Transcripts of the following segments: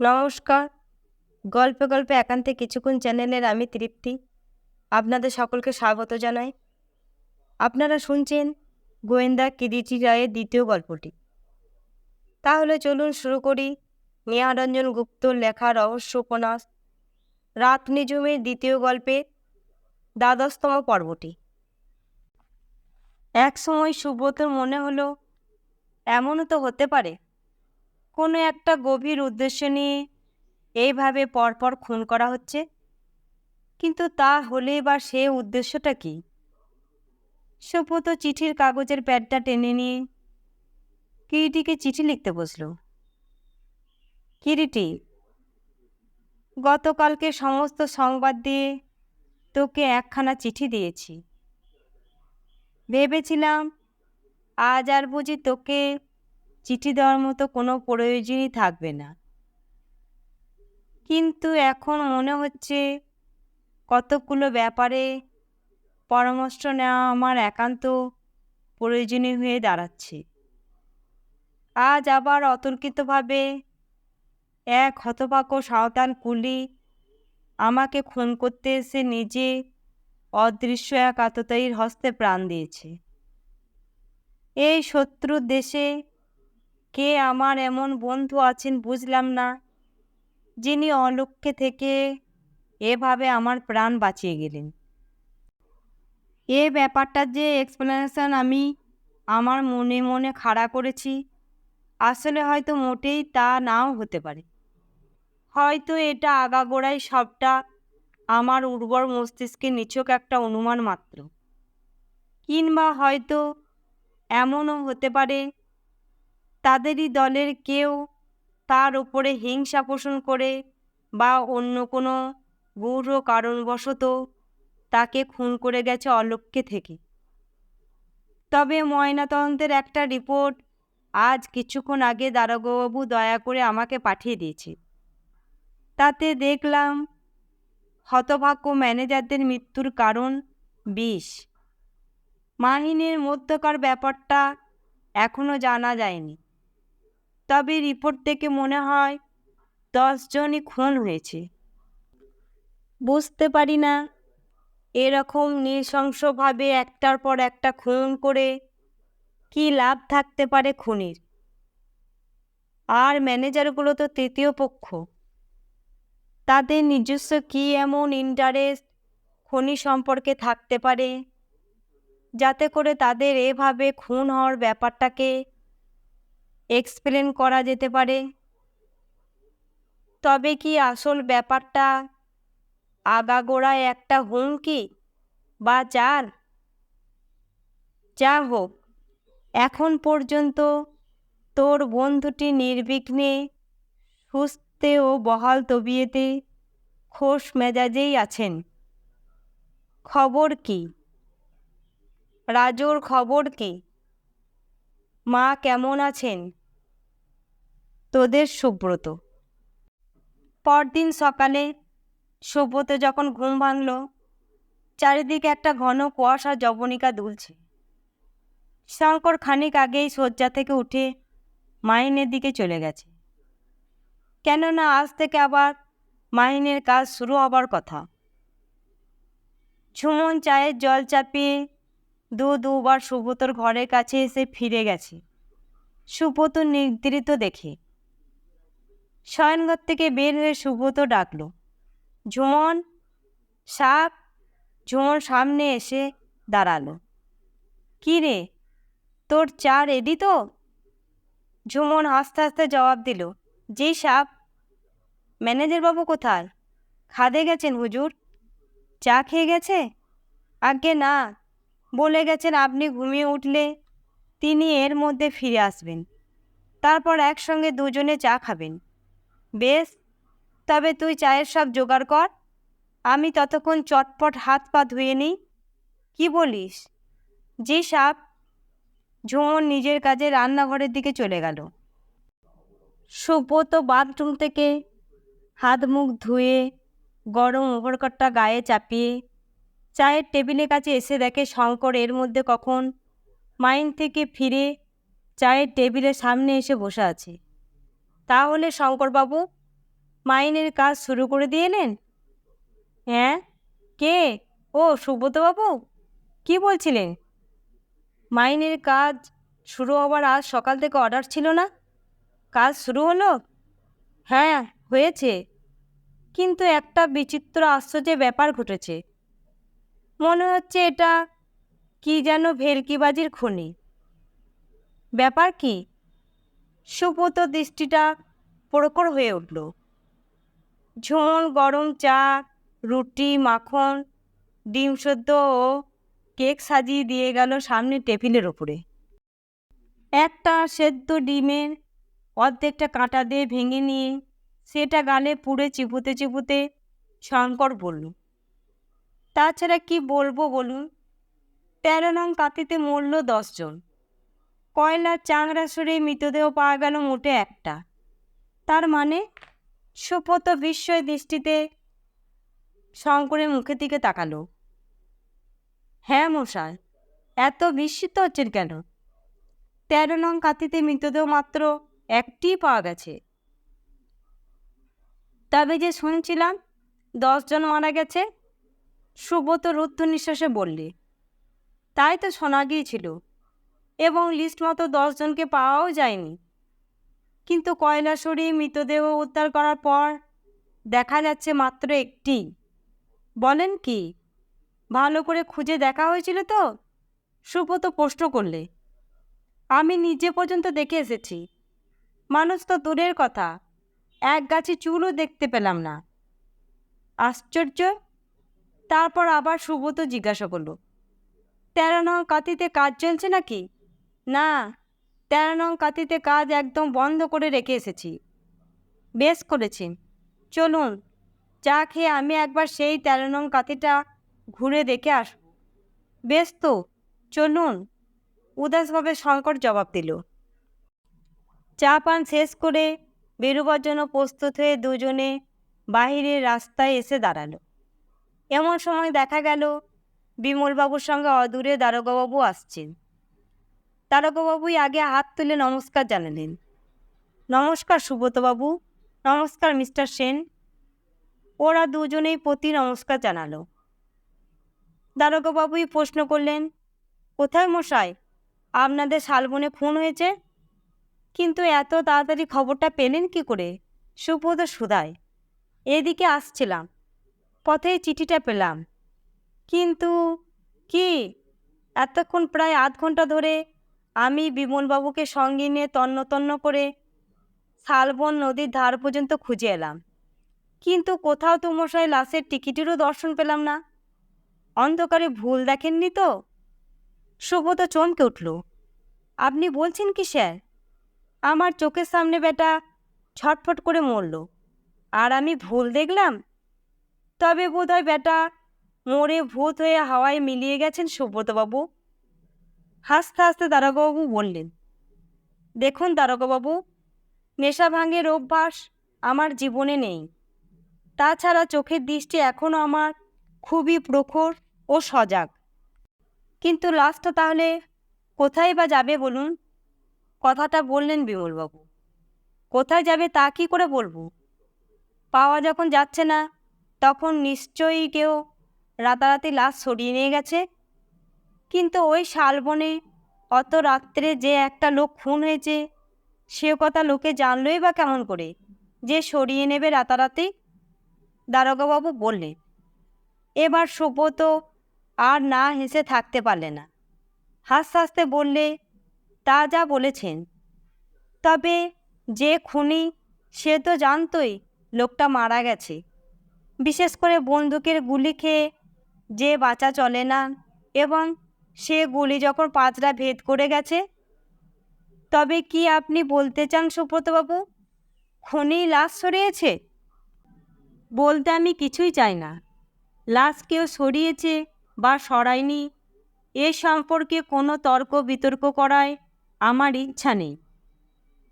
নমস্কার। গল্পে গল্পে একান্তে কিছুক্ষণ চ্যানেলের আমি তৃপ্তি। আপনাদের সকলকে স্বাগত জানাই। আপনারা শুনছেন গোয়েন্দা কিরিটি রায়ের দ্বিতীয় গল্পটি। তাহলে চলুন শুরু করি নেহারঞ্জন গুপ্তর লেখা রহস্য উপন্যাস। রাত নিঝুমের দ্বিতীয় গল্পে দ্বাদশতম পর্বটি। এক সময় সুব্রতর মনে হলো, এমনও তো হতে পারে কোনো একটা গভীর উদ্দেশ্য নিয়ে এইভাবে পরপর খুন করা হচ্ছে? কিন্তু তা হলে বা সে উদ্দেশ্যটা কি? সুব্রত চিঠির কাগজের প্যাডটা টেনে নিয়ে কিরিটিকে চিঠি লিখতে বসল। কিরিটি, গতকালকে সমস্ত সংবাদ দিয়ে তোকে একখানা চিঠি দিয়েছি। ভেবেছিলাম আজ আর বুঝি তোকে চিঠি দেওয়ার মতো কোনো প্রয়োজনই থাকবে না। কিন্তু এখন মনে হচ্ছে কতকগুলো ব্যাপারে পরামর্শ নেওয়া আমার একান্ত প্রয়োজনীয় হয়ে দাঁড়াচ্ছে। আজ আবার অতর্কিতভাবে এক হতভাগ্য সাঁওতাল কুলি আমাকে খুন করতে এসে নিজে অদৃশ্য এক আততায়ীর হস্তে প্রাণ দিয়েছে। এই শত্রুর দেশে কে আমার এমন বন্ধু আছেন বুঝলাম না, যিনি অলক্ষ্যে থেকে এভাবে আমার প্রাণ বাঁচিয়ে গেলেন। এ ব্যাপারটার যে এক্সপ্লেনেশন আমি আমার মনে মনে খাড়া করেছি, আসলে হয়তো মোটেই তা নাও হতে পারে। হয়তো এটা আগাগোড়াই সবটা আমার উর্বর মস্তিষ্কে নিছক একটা অনুমান মাত্র। কিংবা হয়তো এমনও হতে পারে তাদেরই দলের কেউ তার ওপরে হিংসা পোষণ করে বা অন্য কোনো গূঢ় কারণবশত তাকে খুন করে গেছে অলক্ষ্যে থেকে। তবে ময়নাতদন্তের একটা রিপোর্ট আজ কিছুক্ষণ আগে দারোগাবাবু দয়া করে আমাকে পাঠিয়ে দিয়েছে। তাতে দেখলাম হতভাগ্য ম্যানেজারদের মৃত্যুর কারণ বিষ। মাহিনের মধ্যকার ব্যাপারটা এখনও জানা যায়নি। তবে রিপোর্ট থেকে মনে হয় দশজনই খুন হয়েছে। বুঝতে পারি না। এরকম নৃশংসভাবে একটার পর একটা খুন করে কি লাভ থাকতে পারে খুনির? আর ম্যানেজারগুলো তো তৃতীয় পক্ষ। তাদের নিজস্ব কী এমন ইন্টারেস্ট খনি সম্পর্কে থাকতে পারে? যাতে করে তাদের এভাবে খুন হওয়ার ব্যাপারটাকে এক্সপ্লেন করা যেতে পারে। তবে কি আসল ব্যাপারটা আগাগোড়ায় একটা হুমকি বা চার? যা হোক, এখন পর্যন্ত তোর বন্ধুটি নির্বিঘ্নে সুস্থে ও বহাল তবিয়েতে খোশ মেজাজেই আছেন। খবর কি? রাজুর খবর কি? মা কেমন আছেন? তোদের সুব্রত। পরদিন সকালে সুব্রত যখন ঘুম ভাঙল, চারিদিকে একটা ঘন কুয়াশা জবনিকা দুলছে। শঙ্কর খানিক আগেই শয্যা থেকে উঠে মাইনের দিকে চলে গেছে। কেননা আজ থেকে আবার মাইনের কাজ শুরু হবার কথা। ঝুমন চায়ের জল চাপিয়ে দু দুবার সুব্রতর ঘরের কাছে এসে ফিরে গেছে। সুব্রত নির্দৃত দেখে শয়নঘর থেকে বের হয়ে সুব্রত ডাকল, ঝুমন, সাপ, ঝুমন সামনে এসে দাঁড়াল। কী রে, তোর চা রেডি তো? ঝুমন হাসতে হাসতে জবাব দিল জি সাপ ম্যানেজার বাবু কোথায় খাদে গেছেন হুজুর? চা খেয়ে গেছে? আগে না, বলে গেছেন আপনি ঘুমিয়ে উঠলে তিনি এর মধ্যে ফিরে আসবেন। তারপর একসঙ্গে দুজনে চা খাবেন। বেশ, তবে তুই চায়ের সব জোগাড় কর। আমি ততক্ষণ চটপট হাত পা ধুয়ে নিই। কি বলিস? যে সাপ ঝুমন নিজের কাজে রান্নাঘরের দিকে চলে গেল। সুব্রত বাথরুম থেকে হাত মুখ ধুয়ে গরম ওভারকটটা গায়ে চাপিয়ে চায়ের টেবিলের কাছে এসে দেখে শঙ্কর এর মধ্যে কখন মাইন থেকে ফিরে চায়ের টেবিলের সামনে এসে বসে আছে। তাহলে শঙ্করবাবু, মাইনের কাজ শুরু করে দিয়ে এলেন? হ্যাঁ? কে? ও সুব্রতবাবু? কি বলছিলেন? মাইনের কাজ শুরু হবার আজ সকাল থেকে অর্ডার ছিল না? কাজ শুরু হলো? হ্যাঁ হয়েছে। কিন্তু একটা বিচিত্র আশ্চর্যের ব্যাপার ঘটেছে। মনে হচ্ছে এটা কি যেন ভেলকিবাজির খনি। ব্যাপার কি? সুব্রত দৃষ্টিটা প্রখর হয়ে উঠল। ঝোল, গরম চা, রুটি, মাখন, ডিম সেদ্ধ ও কেক সাজিয়ে দিয়ে গেল সামনে টেবিলের ওপরে একটা সেদ্ধ ডিমের অর্ধেকটা কাঁটা দিয়ে ভেঙে নিয়ে সেটা গালে পুড়ে চিপুতে চিপুতে শঙ্কর বলল, তাছাড়া কি বলব বলুন? তেরো নং কাতিতে মরল দশজন কয়লার চাংড়া সরে মৃতদেহ পাওয়া গেল মোটে একটা। তার মানে সুপত বিস্ময় দৃষ্টিতে শঙ্করের মুখের দিকে তাকালো। হ্যাঁ মশাই, এত বিস্মিত হচ্ছেন কেন? তেরো নং কাতিতে মৃতদেহ মাত্র একটিই পাওয়া গেছে। তবে যে শুনছিলাম দশজন মারা গেছে, সুব্রত রুদ্ধ নিঃশ্বাসে বললে, তাই তো শোনা গিয়েছিল। এবং লিস্ট মতো দশজনকে পাওয়াও যায়নি। কিন্তু কয়লা সরিয়ে মৃতদেহ উদ্ধার করার পর দেখা যাচ্ছে মাত্র একটি। বলেন কি? ভালো করে খুঁজে দেখা হয়েছিল তো? সুব্রত প্রশ্ন করলে, আমি নিজে পর্যন্ত দেখে এসেছি। মানুষ তো দূরের কথা, এক গাছে চুলও দেখতে পেলাম না। আশ্চর্য? তারপর আবার সুব্রত জিজ্ঞাসা করল, তেরো নং কাতিতে কাজ চলছে নাকি? না তেরো নং কাতিতে কাজ একদম বন্ধ করে রেখে এসেছি। বেশ করেছি। চলুন, চা খেয়ে আমি একবার সেই তেরো নং কাতিটা ঘুরে দেখে আস। বেশ তো, চলুন। উদাসভাবে শঙ্কর জবাব দিল। চা পান শেষ করে বেরোবার জন্য প্রস্তুত হয়ে দুজনে বাহিরের রাস্তায় এসে দাঁড়াল। এমন সময় দেখা গেল, বিমলবাবুর সঙ্গে অদূরে দারোগাবাবু আসছেন। দারোগাবাবুই আগে হাত তুলে নমস্কার জানালেন। নমস্কার সুব্রতবাবু, নমস্কার মিস্টার সেন। ওরা দুজনেই প্রতি নমস্কার জানালো। দারোগাবাবুই প্রশ্ন করলেন, কোথায় মশাই? আপনাদের শালবনে ফোন হয়েছে? কিন্তু এত তাড়াতাড়ি খবরটা পেলেন কি করে? সুব্রত সুধায়। এদিকে আসছিলাম, পথেই চিঠিটা পেলাম। কিন্তু কি? এতক্ষণ প্রায় আধ ঘণ্টা ধরে আমি বিমলবাবুকে সঙ্গে নিয়ে তন্ন তন্ন করে শালবন নদীর ধার পর্যন্ত খুঁজে এলাম। কিন্তু কোথাও তো মশাই লাশের টিকিটেরও দর্শন পেলাম না। অন্ধকারে ভুল দেখেননি তো? সুব্রত চমকে উঠল। আপনি বলছেন কি, স্যার? আমার চোখের সামনে বেটা ছটফট করে মরল। আর আমি ভুল দেখলাম? তবে বোধহয় বেটা মরে ভূত হয়ে হাওয়ায় মিলিয়ে গেছেন সুব্রতবাবু। হাসতে হাসতে দারোগাবাবু বললেন, দেখুন দারোগাবাবু নেশা ভাঙের অভ্যাস আমার জীবনে নেই। তাছাড়া চোখের দৃষ্টি এখনও আমার খুবই প্রখর ও সজাগ। কিন্তু লাশটা তাহলে কোথায় বা যাবে বলুন? কথাটা বললেন বিমলবাবু। কোথায় যাবে তা কি করে বলব? পাওয়া যখন যাচ্ছে না, তখন নিশ্চয়ই কেউ রাতারাতি লাশ সরিয়ে নিয়ে গেছে। কিন্তু ওই শালবনে অত রাত্রে যে একটা লোক খুন হয়েছে সে কথা লোকে জানলই বা কেমন করে? যে সরিয়ে নেবে রাতারাতি? দারোগাবাবু বললেন এবার সুব্রত আর না হেসে থাকতে পারলে না। হাসতে হাসতে বললে, তা যা বলেছেন। তবে যে খুনি, সে তো জানতই লোকটা মারা গেছে। বিশেষ করে বন্দুকের গুলি খেয়ে যে বাঁচা চলে না এবং সে গুলি যখন পাঁচরা ভেদ করে গেছে, তবে কি আপনি বলতে চান সুব্রতবাবু? খনি লাশ সরিয়েছে? বলতে আমি কিছুই চাই না। লাশ কেউ সরিয়েছে বা সরায়নি, এ সম্পর্কে কোনো তর্ক বিতর্ক করায় আমার ইচ্ছা নেই।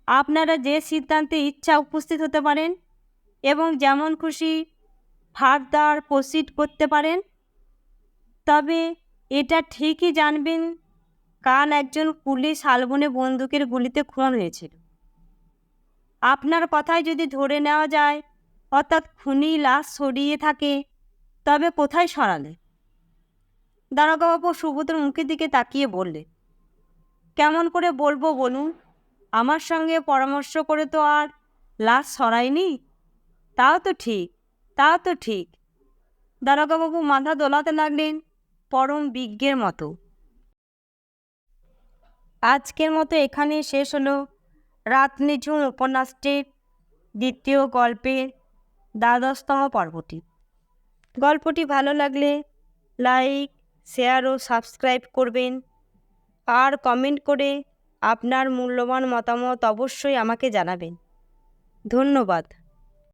আপনারা যে সিদ্ধান্তে ইচ্ছা উপস্থিত হতে পারেন এবং যেমন খুশি ফার্দার প্রসিড করতে পারেন, তবে এটা ঠিকই জানবেন কাল একজন কুলি শালবনে বন্দুকের গুলিতে খুন হয়েছিল। আপনার কথায় যদি ধরে নেওয়া যায়, অর্থাৎ খুনি লাশ সরিয়ে থাকে, তবে কোথায় সরালে? দারোগাবাবু সুব্রতর মুখের দিকে তাকিয়ে বললে, কেমন করে বলব বলুন, আমার সঙ্গে পরামর্শ করে তো আর লাশ সরায়নি তাও তো ঠিক, তাও তো ঠিক। দারোগাবাবু মাথা দোলাতে লাগলেন। পরম বিজ্ঞের মতো। আজকের মতো এখানে শেষ হলো। রাত নিঝুম উপন্যাসটির দ্বিতীয় গল্পের দ্বাদশতম পর্বটি। গল্পটি ভালো লাগলে লাইক, শেয়ার ও সাবস্ক্রাইব করবেন। আর কমেন্ট করে আপনার মূল্যবান মতামত অবশ্যই আমাকে জানাবেন। ধন্যবাদ।